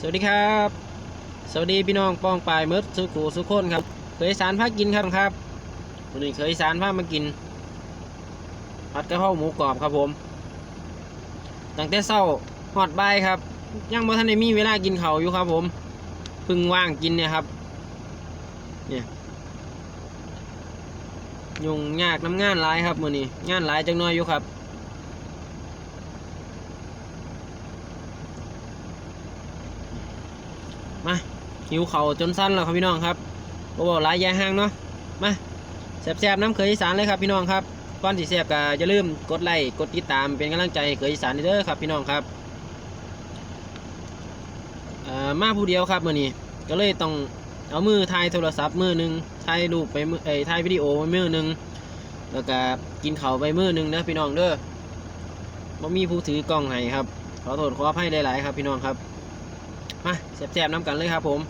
สวัสดีครับ สวัสดีพี่น้องป้องปลายมืดสุขูสุขคนครับ เคยสารพากินครับครับวันนี้เคยสารพามากินผัดกระเพราหมูกรอบครับผมตั้งแต่เช้าหอดใบครับยังบ่ทันได้มีเวลากินเขาอยู่ครับผมพึ่งว่างกินเนี่ยครับเนี่ยยุ่งยากน้ำงานหลายครับมื้อนี้งานหลายจังน้อยอยู่ครับ มาหิวเขาจนสั้นแล้วครับพี่น้องครับบ่บอกหลายยาห่างเนาะมาแซ่บๆน้ำเคยอีสานเลยครับพี่น้องครับก่อนสิแซ่บก็อย่าลืมกดไลค์กดติดตามเป็นกำลังใจเคยอีสานเด้อครับพี่น้องครับมาผู้เดียวครับมื้อนี้ก็เลยต้องเอามือถ่ายโทรศัพท์มือหนึ่งถ่ายรูปไปมือเอ้ยถ่ายวิดีโอไปมือหนึ่งแล้วก็กินเข้าไปมือหนึ่งนะพี่น้องเด้อบ่มีผู้ถือกล้องให้ครับขอโทษขออภัยหลายๆครับพี่น้องครับ มาแซ่บๆน้ำกันเลยครับผม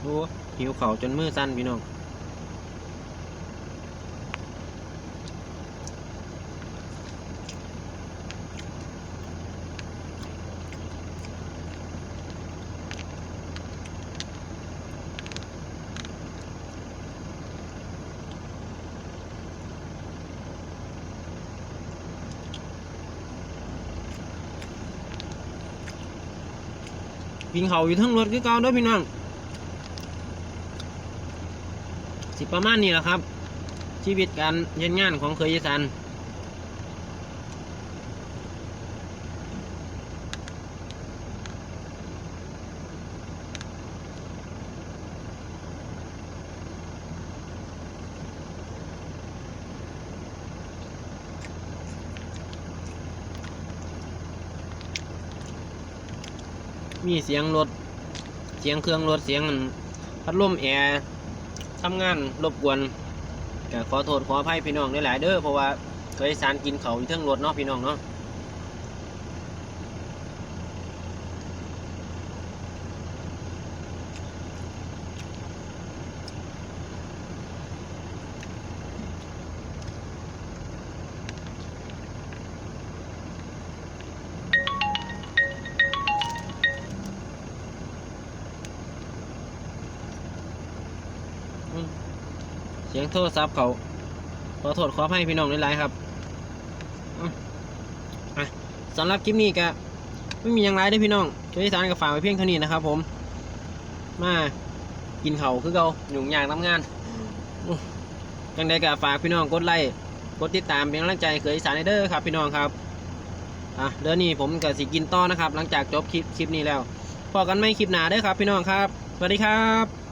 โอ้หิวเข่าจนมือสั้นพี่น้อง วิ่งเขาอยู่ทั้งรถคือเก่าด้วยพี่น้องสิประมาณนี้แหละครับ ชีวิตการเย็นงานของเคยสัน มีเสียงรถ เสียงเครื่องรถ เสียงพัดลมแอร์ทำงานรบกวนก็ขอโทษขออภัยพี่น้องหลายๆเด้อเพราะว่าเคยสารกินเขาอยู่เทิงรถเนาะพี่น้องเนาะ เสียงโทรศัพท์เขาขอโทษขออภัยพี่น้องหลายๆครับสำหรับคลิปนี้ก็ไม่มีอย่างไรเด้พี่น้องช่วยสารกับฝากไว้เพียงเท่านี้นะครับ ผม มากินเขาคือเขายุ่งยากทำงานอื้อจังใดก็ฝากพี่น้องกดไลค์กดติดตามเป็นกำลังใจให้เคยอีสานเด้อครับ พี่น้องครับอะเดี๋ยวนี้ผมก็สิกินต่อนะครับ หลังจากจบคลิปคลิปนี้แล้วพอกันไม่คลิปหนาเด้อครับ พี่น้องครับสวัสดีครับ